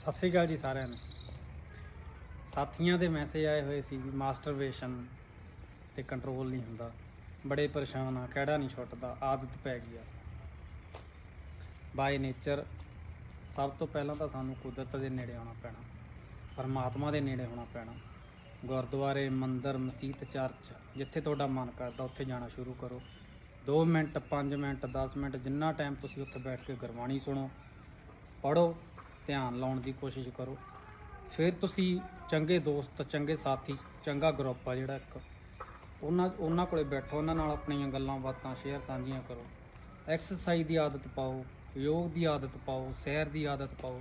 ਸਤਿ ਸ੍ਰੀ ਅਕਾਲ ਜੀ ਸਾਰਿਆਂ ਨੂੰ। ਸਾਥੀਆਂ ਦੇ ਮੈਸੇਜ ਆਏ ਹੋਏ ਸੀ ਵੀ ਮਾਸਟਰਵੇਸ਼ਨ ਤੇ ਕੰਟਰੋਲ ਨਹੀਂ ਹੁੰਦਾ। ਬੜੇ ਪਰੇਸ਼ਾਨ ਆ, ਕਿਹੜਾ ਨਹੀਂ ਛੁੱਟਦਾ, ਆਦਤ ਪੈ ਗਈ ਆ। ਬਾਈ ਨੇਚਰ ਸਭ ਤੋਂ ਪਹਿਲਾਂ ਤਾਂ ਸਾਨੂੰ ਕੁਦਰਤ ਦੇ ਨੇੜੇ ਆਉਣਾ ਪੈਣਾ, ਪਰਮਾਤਮਾ ਦੇ ਨੇੜੇ ਹੋਣਾ ਪੈਣਾ। ਗੁਰਦੁਆਰੇ, ਮੰਦਿਰ ਮਸਜਿਦ ਚਰਚ, ਜਿੱਥੇ ਤੁਹਾਡਾ ਮਨ ਕਰਦਾ, ਉੱਥੇ ਜਾਣਾ ਸ਼ੁਰੂ ਕਰੋ। 2 ਮਿੰਟ 5 ਮਿੰਟ 10 ਮਿੰਟ, ਜਿੰਨਾ ਟਾਈਮ ਤੁਸੀਂ ਉੱਥੇ ਬੈਠ ਕੇ ਗੁਰਬਾਣੀ ਸੁਣੋ ਪੜੋ ਧਿਆਨ ਲਾਉਣ ਦੀ ਕੋਸ਼ਿਸ਼ ਕਰੋ। ਫਿਰ ਤੁਸੀਂ ਚੰਗੇ ਦੋਸਤ, ਚੰਗੇ ਸਾਥੀ, ਚੰਗਾ ਗਰੁੱਪ ਆ ਜਿਹੜਾ ਇੱਕ, ਉਹਨਾਂ ਉਹਨਾਂ ਕੋਲੇ ਬੈਠੋ, ਉਹਨਾਂ ਨਾਲ ਆਪਣੀਆਂ ਗੱਲਾਂ ਬਾਤਾਂ ਸ਼ੇਅਰ ਸਾਂਝੀਆਂ ਕਰੋ। ਐਕਸਰਸਾਈਜ਼ ਦੀ ਆਦਤ ਪਾਓ, ਯੋਗ ਦੀ ਆਦਤ ਪਾਓ, ਸੈਰ ਦੀ ਆਦਤ ਪਾਓ।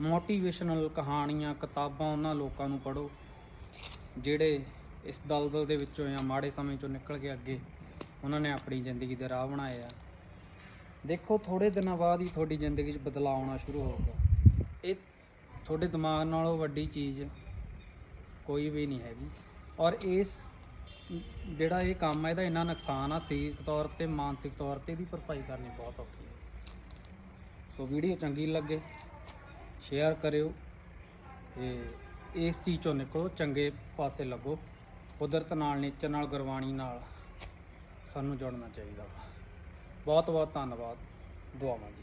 ਮੋਟੀਵੇਸ਼ਨਲ ਕਹਾਣੀਆਂ, ਕਿਤਾਬਾਂ ਉਹਨਾਂ ਲੋਕਾਂ ਨੂੰ ਪੜੋ ਜਿਹੜੇ ਇਸ ਦਲਦਲ ਦੇ ਵਿੱਚੋਂ ਜਾਂ ਮਾੜੇ ਸਮੇਂ ਚੋਂ ਨਿਕਲ ਕੇ ਅੱਗੇ ਉਹਨਾਂ ਨੇ ਆਪਣੀ ਜ਼ਿੰਦਗੀ ਦੇ ਰਾਹ ਬਣਾਏ ਆ। ਦੇਖੋ ਥੋੜੇ ਦਿਨਾਂ ਬਾਅਦ ਹੀ ਤੁਹਾਡੀ ਜ਼ਿੰਦਗੀ 'ਚ ਬਦਲਾਅ ਆਉਣਾ ਸ਼ੁਰੂ ਹੋਊਗਾ। ਇਹ ਤੁਹਾਡੇ ਦਿਮਾਗ ਨਾਲੋਂ ਵੱਡੀ ਚੀਜ਼ ਕੋਈ ਵੀ ਨਹੀਂ ਹੈਗੀ। ਔਰ ਇਸ ਜਿਹੜਾ ਇਹ ਕੰਮ ਹੈ, ਇਹਦਾ ਇੰਨਾ ਨੁਕਸਾਨ ਆ, ਸਰੀਰਕ ਤੌਰ ਤੇ, ਮਾਨਸਿਕ ਤੌਰ ਤੇ ਇਹਦੀ ਭਰਪਾਈ ਕਰਨੀ ਬਹੁਤ ਔਖੀ ਹੈ। ਸੋ ਵੀਡੀਓ ਚੰਗੀ ਲੱਗੇ, ਸ਼ੇਅਰ ਕਰਿਓ ਤੇ ਇਸ ਚੀਜ਼ ਚੋਂ ਨਿਕਲੋ, ਚੰਗੇ ਪਾਸੇ ਲੱਗੋ। ਕੁਦਰਤ ਨਾਲ, ਨੇਚਰ ਨਾਲ, ਗੁਰਬਾਣੀ ਨਾਲ ਸਾਨੂੰ ਜੁੜਨਾ ਚਾਹੀਦਾ ਵਾ। ਬਹੁਤ ਬਹੁਤ ਧੰਨਵਾਦ। ਦੁਆਵਾਂ ਜੀ।